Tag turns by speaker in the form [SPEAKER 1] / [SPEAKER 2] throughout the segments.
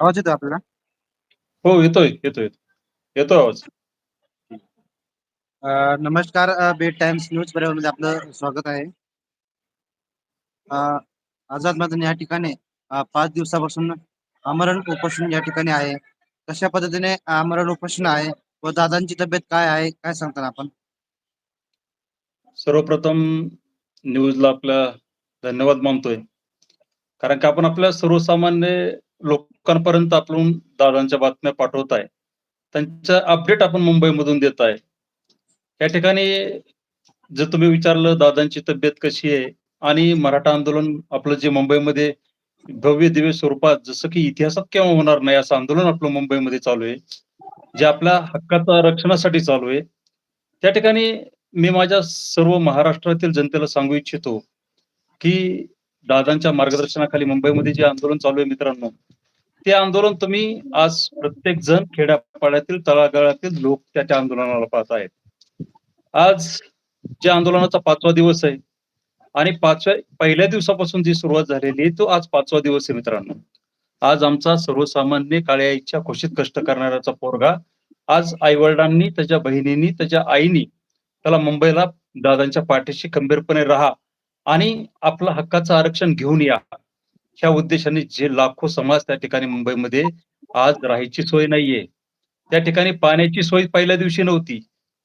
[SPEAKER 1] आवाज येतोय आपल्याला?
[SPEAKER 2] हो, येतोय, येतोय. येतोय आवाज.
[SPEAKER 1] अ, नमस्कार अ, बेड टाइम्स न्यूजमध्ये आपलं स्वागत आहे. अ, आझाद मैदान या ठिकाणी अ, 5 दिवसापासून आमरण उपोषण या ठिकाणी आहे. कशा पद्धतीने आमरण उपोषण आहे व दादांची तब्येत काय आहे? काय सांगताल आपण?
[SPEAKER 2] सर्वप्रथम न्यूजला आपला धन्यवाद मानतोय. कारण की आपण आपल्या सर्वसामान्य लोकांपर्यंत आपण दादांच्या बातम्या पाठवत आहे. त्यांचं अपडेट आपण मुंबईमधून देत आहे. या ठिकाणी जर तुम्ही विचारलं दादांची तब्येत कशी आहे आणि मराठा आंदोलन आपलं जे मुंबईमध्ये भव्य दिव्य स्वरूपात जसं की इतिहासात केव्हा होणार नाही असं आंदोलन आपलं मुंबईमध्ये चालू आहे. जे आपल्या हक्काच्या रक्षणासाठी चालू आहे. त्या ठिकाणी मी माझ्या सर्व महाराष्ट्रातील जनतेला सांगू इच्छितो, की दादांच्या मार्गदर्शनाखाली मुंबईमध्ये जे आंदोलन चालू आहे मित्रांनो, ते आंदोलन तुम्ही आज प्रत्येक जण खेड्यापाड्यातील, तळागाळातील लोक त्या आंदोलनाला पाहत आहेत. आज ज्या आंदोलनाचा पाचवा दिवस आहे आणि पाचव्या पहिल्या दिवसापासून जी सुरुवात झालेली आहे, तो आज पाचवा दिवस आहे मित्रांनो. आज आमचा सर्वसामान्य काळ्या आईच्या खुशीत कष्ट करणाऱ्याचा पोरगा आज आई-वडिलांनी, त्याच्या बहिणींनी, त्याच्या आईनी त्याला मुंबईला दादांच्या पाठीशी खंबीरपणे राहा आणि आपलं हक्काचं आरक्षण घेऊन या. ह्या उद्देशाने जे लाखो समाज त्या ठिकाणी मुंबईमध्ये आज राहायची सोय नाहीये. त्या ठिकाणी पाण्याची सोय पहिल्या दिवशी नव्हती.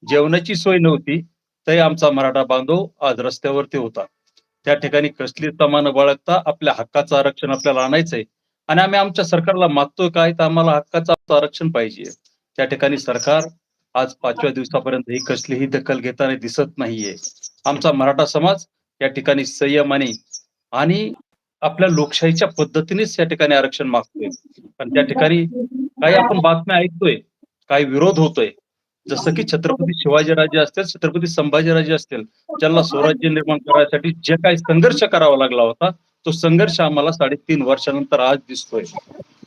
[SPEAKER 2] जेवणाची सोय नव्हती. तरी आमचा मराठा बांधव आज रस्त्यावरती होता. त्या ठिकाणी कसली तमा न बाळगता आपल्या हक्काचं आरक्षण आपल्याला आणायचंय आणि आम्ही आमच्या सरकारला मागतोय काय तर आम्हाला हक्काचं आरक्षण पाहिजे. त्या ठिकाणी सरकार आज पाचव्या दिवसापर्यंत ही कसलीही दखल घेताना दिसत नाहीये. आमचा मराठा समाज या ठिकाणी संयमाने आणि आपल्या लोकशाहीच्या पद्धतीनेच या ठिकाणी आरक्षण मागतोय. पण त्या ठिकाणी काही आपण बातम्या ऐकतोय, काही विरोध होतोय. जसं की छत्रपती शिवाजीराजे असतील, छत्रपती संभाजीराजे असतील, ज्यांना स्वराज्य निर्माण करायसाठी जे काही संघर्ष करावा लागला होता, तो संघर्ष आम्हाला 3.5 वर्षानंतर आज दिसतोय.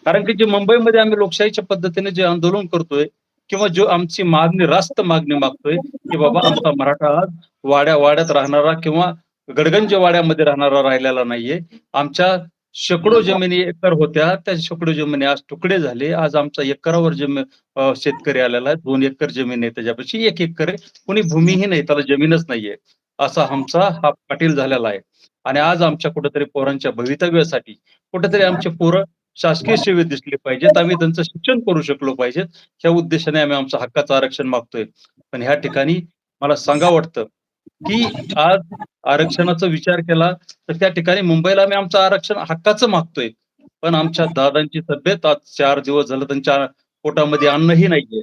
[SPEAKER 2] कारण की जे मुंबईमध्ये आम्ही लोकशाहीच्या पद्धतीने जे आंदोलन करतोय किंवा जो आमची मागणी रास्त मागणी मागतोय, की बाबा आमचा मराठा आज वाड्या-वाड्यात राहणारा किंवा गडगंज वाड्यामध्ये राहणारा राहिलेला नाहीये. आमच्या शेकडो जमिनी एकर होत्या, त्या शेकडो जमिनी आज तुकडे झाले. आज आमचा एकरावर जमीन शेतकरी आलेला आहे. दोन एकर जमीन आहे त्याच्यापेक्षा एक एकर आहे. कोणी भूमीही नाही त्याला जमीनच नाहीये. असा आमचा हा पाटील झालेला आहे. आणि आज आमच्या कुठेतरी पोरांच्या भवितव्यासाठी कुठेतरी आमचे पोरं शासकीय सेवेत दिसले पाहिजेत. आम्ही त्यांचं शिक्षण करू शकलो पाहिजेत. ह्या उद्देशाने आम्ही आमचं हक्काचं आरक्षण मागतोय. पण ह्या ठिकाणी मला सांगा वाटतं, की आज आरक्षणाचा विचार केला तर त्या ठिकाणी मुंबईला आम्ही आमचं आरक्षण हक्काचं मागतोय. पण आमच्या दादांची तब्येत आज 4 दिवस झालं त्यांच्या पोटामध्ये अन्नही नाहीये.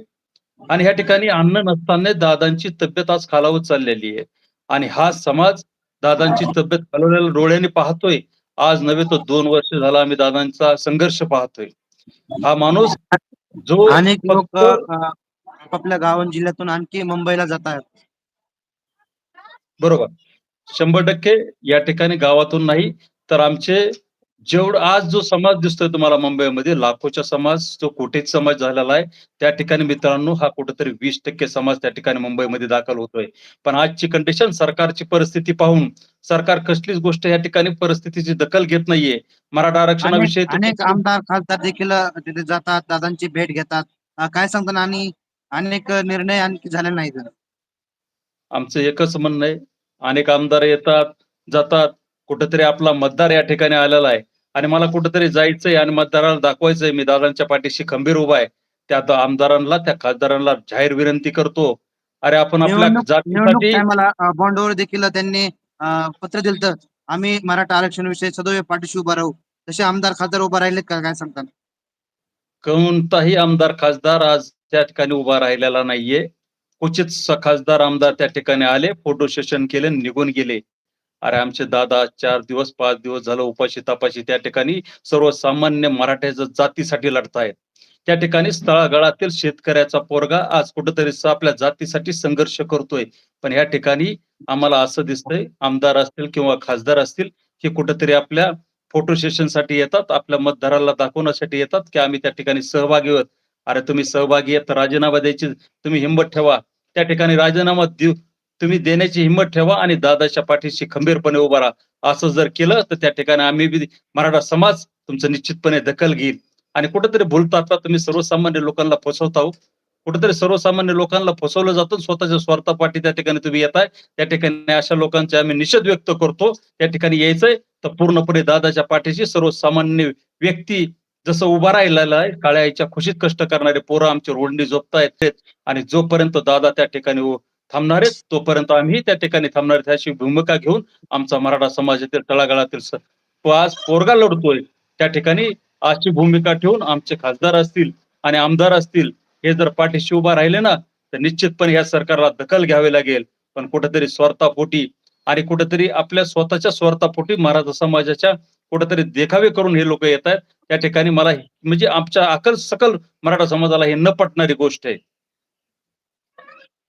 [SPEAKER 2] आणि ह्या ठिकाणी अन्न नसताना दादांची तब्येत आज खालावत चाललेली आहे. आणि हा समाज दादांची तब्येत खालवलेल्या डोळ्यांनी पाहतोय. आज नव्हे तर 2 वर्ष झालं आम्ही दादांचा संघर्ष पाहतोय. हा माणूस जो
[SPEAKER 1] अनेक लोक आपापल्या गाव जिल्ह्यातून आणखी मुंबईला जात
[SPEAKER 2] बरोबर. 100% या ठिकाणी गावातून नाही, तर आमचे जेवढं आज जो समाज दिसतोय तुम्हाला मुंबईमध्ये लाखोचा समाज, जो कोटीत समाज झालेला आहे. त्या ठिकाणी मित्रांनो हा कुठेतरी 20% समाज त्या ठिकाणी मुंबईमध्ये दाखल होतोय. पण आजची कंडिशन सरकारची परिस्थिती पाहून सरकार कसलीच गोष्ट या ठिकाणी परिस्थितीची दखल घेत नाहीये. मराठा आरक्षणाविषयी
[SPEAKER 1] अनेक आमदार, खासदार देखील तिथे जातात, दादांची भेट घेतात. काय सांगताल आणि अनेक निर्णय आणखी झाले नाहीत.
[SPEAKER 2] आमचं एकच म्हणणं आहे, अनेक आमदार येतात, जातात. कुठेतरी आपला मतदार या ठिकाणी आलेला आहे आणि मला कुठेतरी जायचंय आणि मतदाराला दाखवायचंय मी दादांच्या पाठीशी खंबीर उभा आहे. त्या आमदारांना, त्या खासदारांना जाहीर विनंती करतो. अरे आपण आपल्या
[SPEAKER 1] अ, बॉन्डवर देखील त्यांनी पत्र दिलतं. आम्ही मराठा आरक्षणाविषयी सदैव पाठीशी उभा राहू. तसे आमदार, खासदार उभा राहिलेत का? काय सांगताल?
[SPEAKER 2] कोणताही आमदार, खासदार आज त्या ठिकाणी उभा राहिलेला नाहीये. क्वचित खासदार, आमदार त्या ठिकाणी आले, फोटो सेशन केले, निघून गेले. अरे आमचे दादा चार दिवस, पाच दिवस झालं उपाशी तपाशी त्या ठिकाणी सर्वसामान्य मराठ्याच्या जातीसाठी लढतायत. त्या ठिकाणी स्थळागळातील शेतकऱ्याचा पोरगा आज कुठेतरी आपल्या जातीसाठी संघर्ष करतोय. पण ह्या ठिकाणी आम्हाला असं दिसतंय, आमदार असतील किंवा खासदार असतील, हे कुठेतरी आपल्या फोटो सेशनसाठी येतात, आपल्या मतदाराला दाखवण्यासाठी येतात, की आम्ही त्या ठिकाणी सहभागी आहोत. अरे तुम्ही सहभागी आहेत राजीनामा द्यायची तुम्ही हिंमत ठेवा. त्या ठिकाणी राजीनामा देऊ तुम्ही देण्याची हिंमत ठेवा आणि दादाच्या पाठीशी खंबीरपणे उभा राहा. असं जर केलं तर त्या ठिकाणी आम्ही बी मराठा समाज तुमचं निश्चितपणे दखल घेईल. आणि कुठेतरी भूलतात तुम्ही सर्वसामान्य लोकांना फसवता हो. कुठेतरी सर्वसामान्य लोकांना फसवलं जातं स्वतःच्या स्वार्थापाठी त्या ठिकाणी तुम्ही येताय त्या ठिकाणी अशा लोकांचे आम्ही निषेध व्यक्त करतो त्या ठिकाणी यायचंय तर पूर्णपणे दादाच्या पाठीशी सर्वसामान्य व्यक्ती जसं उभा राहिलेला आहे काळ्या आईच्या खुशीत कष्ट करणारे पोरं आमची रोडणी झोपतायत आणि जोपर्यंत दादा त्या ठिकाणी थांबणारेच थांबणार आहेत तोपर्यंत आम्ही त्या ठिकाणी थांबणार आहेत. अशी भूमिका घेऊन आमचा मराठा समाजातील तळागाळातील तो आज पोरगा लढतोय. त्या ठिकाणी अशी भूमिका ठेवून आमचे खासदार असतील आणि आमदार असतील हे जर पाठीशी उभा राहिले ना तर निश्चितपणे या सरकारला दखल घ्यावी लागेल. पण कुठेतरी स्वार्थापोटी आणि कुठेतरी आपल्या स्वतःच्या स्वार्थापोटी मराठा समाजाच्या कुठेतरी देखावे करून हे लोक येत आहेत त्या ठिकाणी मला म्हणजे आमच्या अकल सकल मराठा समाजाला हे न पटणारी गोष्ट आहे.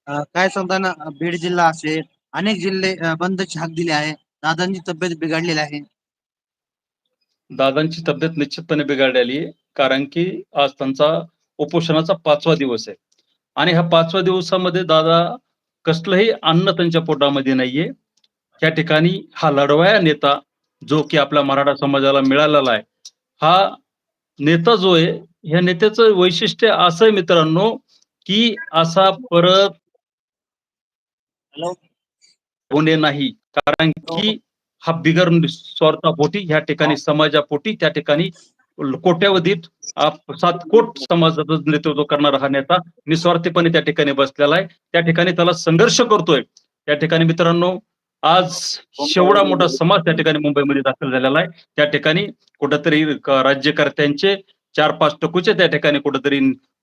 [SPEAKER 1] काय सांगताना बीड जिल्हा असेल अनेक जिल्हे अ, बंदची हाक दिली आहे. दादांची तब्येत बिघडलेली आहे.
[SPEAKER 2] दादांची तब्येत निश्चितपणे बिघडलेली आहे कारण की आज त्यांचा उपोषणाचा पाचवा दिवस आहे. आणि ह्या पाचव्या दिवसामध्ये दादा कसलंही अन्न त्यांच्या पोटामध्ये नाहीये. त्या ठिकाणी हा लढवाया नेता जो की आपल्या मराठा समाजाला मिळालेला आहे. हा नेता जो आहे ह्या नेत्याचं वैशिष्ट्य असं आहे मित्रांनो की असा परत होणे नाही. कारण की हा. बिगर स्वार्थापोटी ह्या ठिकाणी समाजापोटी त्या ठिकाणी कोट्यावधीत सात कोट समाजाचं नेतृत्व करणारा हा नेता निस्वार्थीपणे त्या ठिकाणी बसलेला आहे. त्या ठिकाणी त्याला संघर्ष करतोय. त्या ठिकाणी मित्रांनो आज शेवढा मोठा समाज त्या ठिकाणी मुंबईमध्ये दाखल झालेला आहे. त्या ठिकाणी कुठंतरी राज्यकर्त्यांचे चार पाच टकूचे त्या ठिकाणी कुठंतरी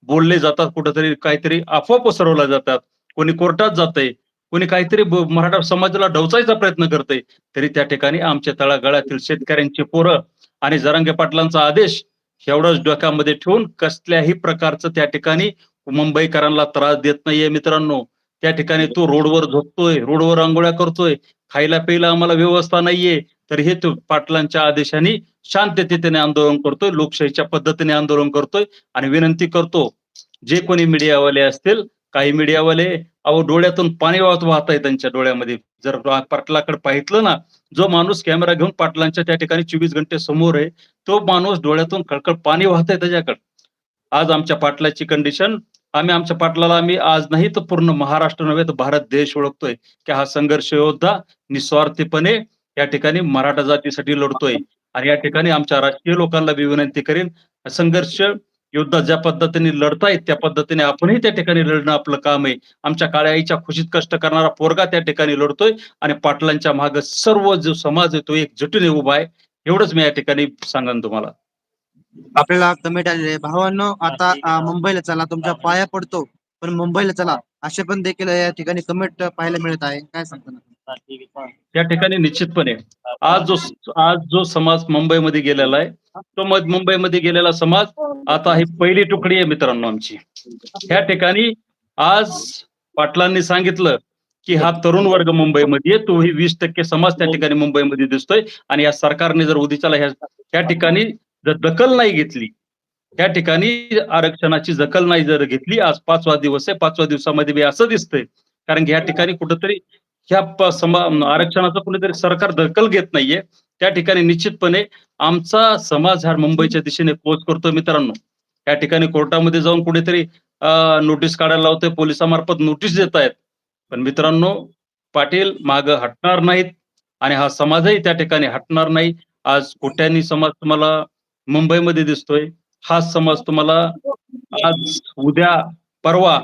[SPEAKER 2] बोलले जातात कुठंतरी काहीतरी अफवा पसरवल्या जातात. कोणी कोर्टात जातंय कोणी काहीतरी मराठा समाजाला डवचायचा प्रयत्न करते तरी त्या ठिकाणी आमच्या तळागाळातील शेतकऱ्यांची पोरं आणि जरांगे पाटलांचा आदेश एवढंच डोक्यामध्ये ठेवून कसल्याही प्रकारचं त्या ठिकाणी मुंबईकरांना त्रास देत नाहीये मित्रांनो. त्या ठिकाणी तो रोडवर झोपतोय रोडवर आंघोळ्या करतोय खायला प्यायला आम्हाला व्यवस्था नाहीये तर हे तो पाटलांच्या आदेशाने शांततेने आंदोलन करतोय लोकशाहीच्या पद्धतीने आंदोलन करतोय आणि विनंती करतो जे कोणी मीडियावाले असतील काही मीडियावाले अहो डोळ्यातून पाणी वाहत वाहत आहे त्यांच्या डोळ्यामध्ये. जर पाटलाकडे पाहितलं ना जो माणूस कॅमेरा घेऊन पाटलांच्या त्या ठिकाणी चोवीस घंटे समोर आहे तो माणूस डोळ्यातून खळखळ पाणी वाहत आहे त्याच्याकडे. आज आमच्या पाटलाची कंडिशन आम्ही आमच्या पाटलाला आम्ही आज नाही तर पूर्ण महाराष्ट्र नव्हे तर भारत देश ओळखतोय. की हा संघर्ष योद्धा निस्वार्थीपणे या ठिकाणी मराठा जातीसाठी लढतोय. आणि या ठिकाणी आमच्या राजकीय लोकांना मी विनंती करेन संघर्ष योद्धा ज्या पद्धतीने लढतायत त्या पद्धतीने आपणही त्या ठिकाणी लढणं आपलं काम आहे. आमच्या काळ्या आईच्या खुशीत कष्ट करणारा पोरगा त्या ठिकाणी लढतोय आणि पाटलांच्या माग सर्व जो समाज आहे तो एक जुटीने उभा आहे. एवढंच मी या ठिकाणी सांगान तुम्हाला.
[SPEAKER 1] आपल्याला कमेंट आलेली भावांनो आता मुंबईला चला. तुमच्या पाया पडतो पण मुंबईला चला. असे पण देखील या ठिकाणी कमेंट पाहायला मिळत आहे. काय सांगताना
[SPEAKER 2] त्या ठिकाणी निश्चितपणे आज जो आज जो समाज मुंबईमध्ये गेलेला आहे तो मुंबईमध्ये गेलेला समाज आता ही पहिली तुकडी आहे मित्रांनो आमची. ह्या ठिकाणी आज पाटलांनी सांगितलं की हा तरुण वर्ग मुंबईमध्ये तो ही वीस टक्के समाज त्या ठिकाणी मुंबईमध्ये दिसतोय. आणि या सरकारने जर उद्याच्याला ह्या त्या ठिकाणी जर दखल नाही घेतली त्या ठिकाणी आरक्षणाची दखल नाही जर घेतली आज पाचवा दिवस आहे. पाचव्या दिवसामध्ये बी असं दिसतंय. कारण की या ठिकाणी कुठंतरी ह्या समा आरक्षणाचं कुणीतरी सरकार दखल घेत नाहीये. त्या ठिकाणी निश्चितपणे आमचा समाज हा मुंबईच्या दिशेने कोच करतो मित्रांनो. या ठिकाणी कोर्टामध्ये जाऊन कुठेतरी नोटीस काढायला लावतोय. पोलिसामार्फत नोटीस देत आहेत. पण मित्रांनो पाटील माग हटणार नाहीत. आणि हा समाजही त्या ठिकाणी हटणार नाही. आज कोट्यानी समाज तुम्हाला मुंबईमध्ये दिसतोय. हा समाज तुम्हाला आज उद्या परवा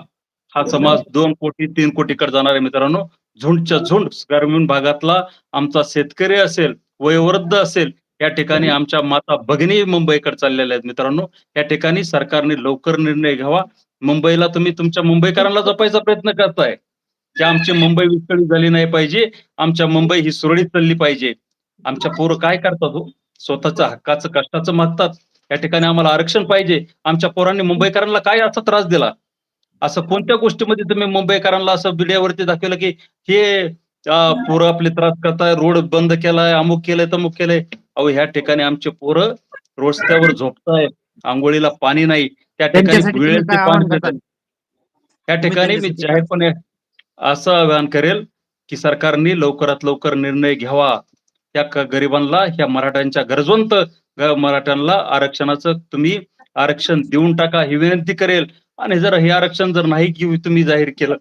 [SPEAKER 2] हा समाज दोन कोटी तीन कोटीकडे जाणार आहे मित्रांनो. झुंडच्या झुंड ग्रामीण भागातला आमचा शेतकरी असेल वयोवृद्ध असेल या ठिकाणी आमच्या माता भगिनी मुंबईकडे चाललेल्या आहेत मित्रांनो. या ठिकाणी सरकारने लवकर निर्णय घ्यावा. मुंबईला तुम्ही तुमच्या मुंबईकरांना जपायचा प्रयत्न करताय. की आमची मुंबई विस्कळीत झाली नाही पाहिजे. आमच्या मुंबई ही सुरळीत चालली पाहिजे. आमच्या पोरं काय करतात हो? स्वतःचं हक्काचं कष्टाचं मागतात. या ठिकाणी आम्हाला आरक्षण पाहिजे. आमच्या पोरांनी मुंबईकरांना काय असा त्रास दिला? असं कोणत्या गोष्टीमध्ये तुम्ही मुंबईकरांना असं मीडियावरती दाखवलं की हे पोरं आपले त्रास करताय रोड बंद केलाय अमुक केलंय तमुक केलंय? अहो ह्या ठिकाणी आमचे पोरं रस्त्यावर झोपताय आंघोळीला पाणी नाही. त्या ठिकाणी पाणी. त्या ठिकाणी मी जाहीरपणे असं आवाहन करेल की सरकारने लवकरात लवकर निर्णय घ्यावा. त्या गरिबांना ह्या मराठ्यांच्या गरजवंत मराठ्यांना आरक्षणाचं तुम्ही आरक्षण देऊन टाका ही विनंती करेल. आणि जर हे आरक्षण जर नाही की तुम्ही जाहीर केलं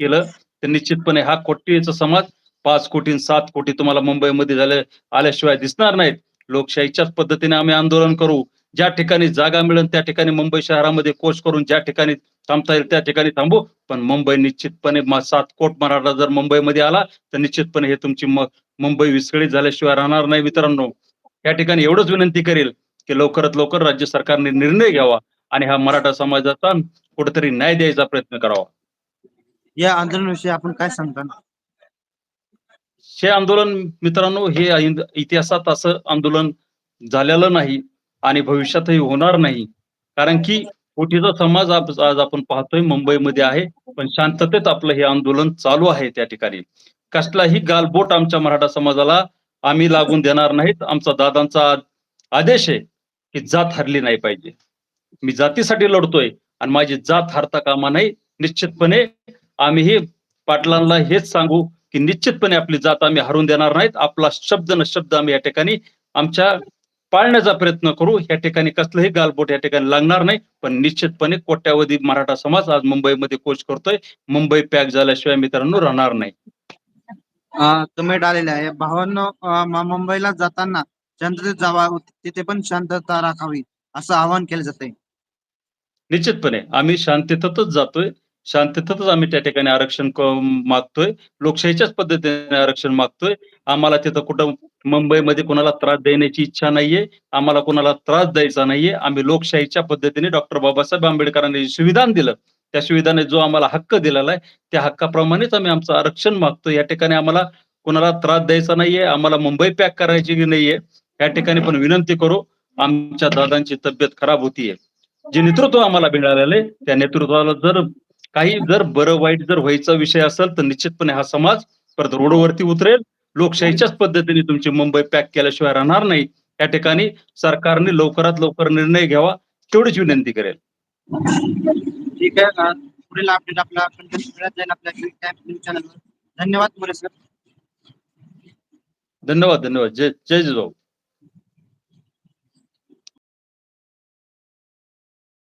[SPEAKER 2] केलं तर निश्चितपणे हा कोटीचा समाज पाच कोटी सात कोटी तुम्हाला मुंबईमध्ये झाले आल्याशिवाय दिसणार नाहीत. लोकशाहीच्याच पद्धतीने आम्ही आंदोलन करू. ज्या ठिकाणी जागा मिळेल त्या ठिकाणी मुंबई शहरामध्ये कोच करून ज्या ठिकाणी थांबता येईल त्या ठिकाणी थांबू. पण मुंबई निश्चितपणे सात कोट मराठा जर मुंबईमध्ये आला तर निश्चितपणे हे तुमची मुंबई विस्कळीत झाल्याशिवाय राहणार नाही मित्रांनो. या ठिकाणी एवढंच विनंती करेल की लवकरात लवकर राज्य सरकारने निर्णय घ्यावा आणि हा मराठा समाजाचा कुठेतरी न्याय द्यायचा प्रयत्न करावा.
[SPEAKER 1] या आंदोलनाविषयी आपण काय सांगता?
[SPEAKER 2] हे आंदोलन मित्रांनो हे इतिहासात असं आंदोलन झालेलं नाही आणि भविष्यातही होणार नाही. कारण की फुटीचा समाज आप- आज आपण पाहतोय मुंबईमध्ये आहे. पण शांततेत आपलं हे आंदोलन चालू आहे त्या ठिकाणी. कसलाही गालबोट आमच्या मराठा समाजाला आम्ही लागून देणार नाहीत. आमचा दादांचा आदेश आहे की जात हरली नाही पाहिजे. मी जातीसाठी लढतोय आणि माझी जात हरता कामा नाही. निश्चितपणे आम्ही हे पाटलांना हेच सांगू की निश्चितपणे आपली जात आम्ही हरून देणार नाहीत. आपला शब्द न शब्द आम्ही या ठिकाणी आमच्या पाळण्याचा प्रयत्न करू. या ठिकाणी कसलंही गालबोट या ठिकाणी लागणार नाही. पण निश्चितपणे कोट्यावधी मराठा समाज आज मुंबईमध्ये कोच करतोय. मुंबई पॅक झाल्याशिवाय मित्रांनो राहणार नाही.
[SPEAKER 1] कमेंट आलेले आहे. भावांनो मुंबईला जाताना शांततेत जावा तिथे पण शांतता राखावी असं आवाहन केलं जातंय.
[SPEAKER 2] निश्चितपणे. आम्ही शांततेतच जातोय. शांततेतच आम्ही त्या ठिकाणी आरक्षण मागतोय. लोकशाहीच्याच पद्धतीने आरक्षण मागतोय. आम्हाला तिथं कुठं मुंबईमध्ये कोणाला त्रास देण्याची इच्छा नाहीये आम्हाला कोणाला त्रास द्यायचा नाहीये. आम्ही लोकशाहीच्या पद्धतीने डॉक्टर बाबासाहेब आंबेडकरांनी जे संविधान दिलं त्या संविधानाने जो आम्हाला हक्क दिलेला आहे त्या हक्काप्रमाणेच आम्ही आमचं आरक्षण मागतो या ठिकाणी आम्हाला कोणाला त्रास द्यायचा नाहीये आम्हाला मुंबई पॅक करायची नाहीये. या ठिकाणी पण विनंती करू आमच्या दादांची तब्येत खराब होतीये. जे नेतृत्व आम्हाला मिळालेलं आहे त्या नेतृत्वाला जर काही जर बरं वाईट जर व्हायचा विषय असेल तर निश्चितपणे हा समाज परत रोडवरती उतरेल. लोकशाहीच्याच पद्धतीने तुमची मुंबई पॅक केल्याशिवाय राहणार नाही. या ठिकाणी सरकारने लवकरात लवकर निर्णय घ्यावा तेवढीच विनंती करेल.
[SPEAKER 1] ठीक आहे अं, पुढील अपडेट आपला मिळत जाईल आपल्या न्यूज चॅनलवर धन्यवाद मोरे सर
[SPEAKER 2] धन्यवाद धन्यवाद. जय जय जिजाऊ.